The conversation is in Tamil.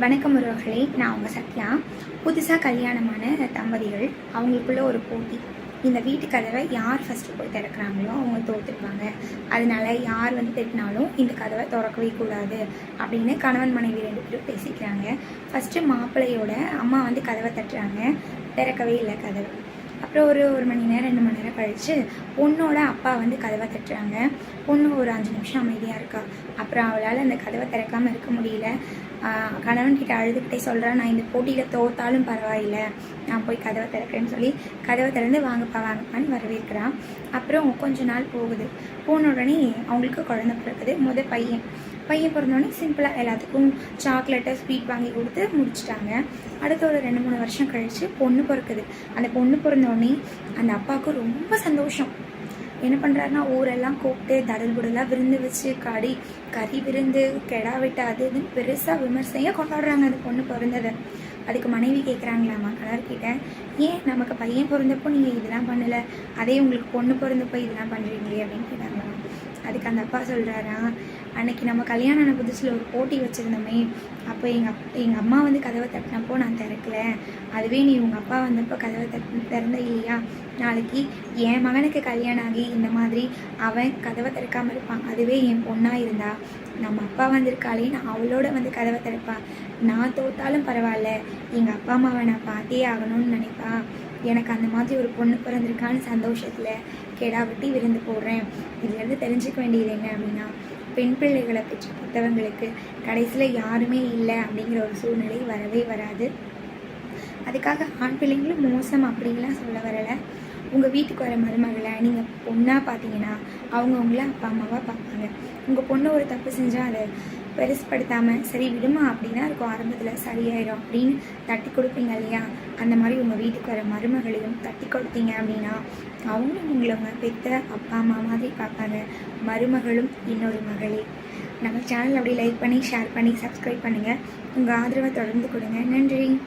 வணக்கம் உறவுகளே நான் உங்கள் சத்யா. புதுசாக கல்யாணமான தம்பதிகள் அவங்களுக்குள்ள ஒரு போட்டி. இந்த வீட்டு கதவை யார் ஃபஸ்ட்டு போய் திறக்கிறாங்களோ அவங்க தோற்றுடுவாங்க அதனால யார் வந்து திட்டினாலும் இந்த கதவை திறக்கவே கூடாது அப்படின்னு கணவன் மனைவி ரெண்டு பேரும் பேசிக்கிறாங்க. ஃபஸ்ட்டு மாப்பிள்ளையோட அம்மா வந்து கதவை தட்டுறாங்க. திறக்கவே இல்லை கதவை. அப்புறம் ஒரு ஒரு மணி நேரம் ரெண்டு மணி நேரம் கழித்து பொண்ணோட அப்பா வந்து கதவை தட்டுறாங்க. பொண்ணு ஒரு அஞ்சு நிமிஷம் அமைதியாக இருக்கா? அப்புறம் அவளால் அந்த கதவை திறக்காமல் இருக்க முடியல. கணவன் கணவன்கிட்ட அழுதுகிட்டே சொல்கிறான் நான் இந்த போட்டியில் தோத்தாலும் பரவாயில்ல. நான் போய் கதவை திறக்கிறேன்னு சொல்லி கதவை திறந்து வாங்கப்பா வாங்கப்பான்னு வரவேற்கிறான் அப்புறம் கொஞ்ச நாள் போகுது. போன உடனே அவங்களுக்கு குழந்தை பிறக்குது. முத பையன் பையன் பிறந்தோடனே சிம்பிளாக எல்லாத்துக்கும் சாக்லேட்டை ஸ்வீட் வாங்கி கொடுத்து முடிச்சிட்டாங்க. அடுத்த ஒரு ரெண்டு மூணு வருஷம் கழித்து பொண்ணு பிறக்குது. அந்த பொண்ணு பிறந்தோடனே அந்த அப்பாவுக்கு ரொம்ப சந்தோஷம். என்ன பண்ணுறாருன்னா ஊரெல்லாம் கூப்பிட்டு தடல் புடலாக விருந்து வச்சு கறி கறி விருந்து கெடா விட்டு அது இதுன்னு பெருசாக விமர்சையாக கொண்டாடுறாங்க அந்த பொண்ணு பிறந்ததை. அதுக்கு மனைவி கேட்குறாங்களாம்மா கலர்கிட்ட ஏன் நமக்கு பையன் பிறந்தப்போ நீங்கள் இதெல்லாம் பண்ணலை? அதே உங்களுக்கு பொண்ணு பிறந்தப்போ இதெல்லாம் பண்ணுறீங்களே அப்படின்னு கேட்டாங்களாம். அதுக்கு அந்த அப்பா சொல்கிறாரா அன்னைக்கு நம்ம கல்யாணம் ஆன புதுசில் ஒரு போட்டி வச்சுருந்தோமே அப்போ எங்கள் அப் எங்கள் அம்மா வந்து கதவை தட்டினப்போ நான் திறக்கல. அதுவே நீ உங்கள் அப்பா வந்தப்போ கதவை தட் திறந்த இல்லையா? நாளைக்கு என் மகனுக்கு கல்யாணம் ஆகி இந்த மாதிரி அவன் கதவை திறக்காமல் இருப்பான். அதுவே என் பொண்ணாக இருந்தா நம்ம அப்பா வந்திருக்காளே நான் அவளோட வந்து கதவை திறப்பா. நான் தோத்தாலும் பரவாயில்ல எங்கள் அப்பா அம்மாவை நான் பார்த்தே ஆகணும்னு நினைப்பா. எனக்கு அந்த மாதிரி ஒரு பொண்ணு பிறந்திருக்கான்னு சந்தோஷத்தில் கெடா வெட்டி விருந்து போடுறேன். இதுலேருந்து தெரிஞ்சுக்க வேண்டியது என்ன அப்படின்னா பெண் பிள்ளைகளை பெற்ற புத்தகங்களுக்கு கடைசியில் யாருமே இல்லை அப்படிங்கிற ஒரு சூழ்நிலை வரவே வராது. அதுக்காக ஆண் பிள்ளைங்களும் மோசம் அப்படின்லாம் சொல்ல வரலை. உங்கள் வீட்டுக்கு வர மருமகளை நீங்கள் பொண்ணாக பார்த்தீங்கன்னா அவங்க உங்களை அப்பா அம்மாவாக பார்ப்பாங்க. உங்கள் பொண்ணு ஒரு தப்பு செஞ்சால் அதை பெருசுப்படுத்தாமல் சரி விடுமா அப்படின்னா இருக்கும் ஆரம்பத்தில் சரியாயிடும் அப்படின்னு தட்டி கொடுப்பீங்க இல்லையா? அந்த மாதிரி உங்கள் வீட்டுக்கு வர மருமகளையும் தட்டி கொடுத்தீங்க அப்படின்னா அவங்களும் உங்களை உங்கள் பெத்த அப்பா அம்மா மாதிரி பார்ப்பாங்க. மருமகளும் இன்னொரு மகளே. நம்ம சேனல் அப்படி லைக் பண்ணி ஷேர் பண்ணி சப்ஸ்கிரைப் பண்ணுங்கள் உங்கள் ஆதரவை தொடர்ந்து கொடுங்க. நன்றி.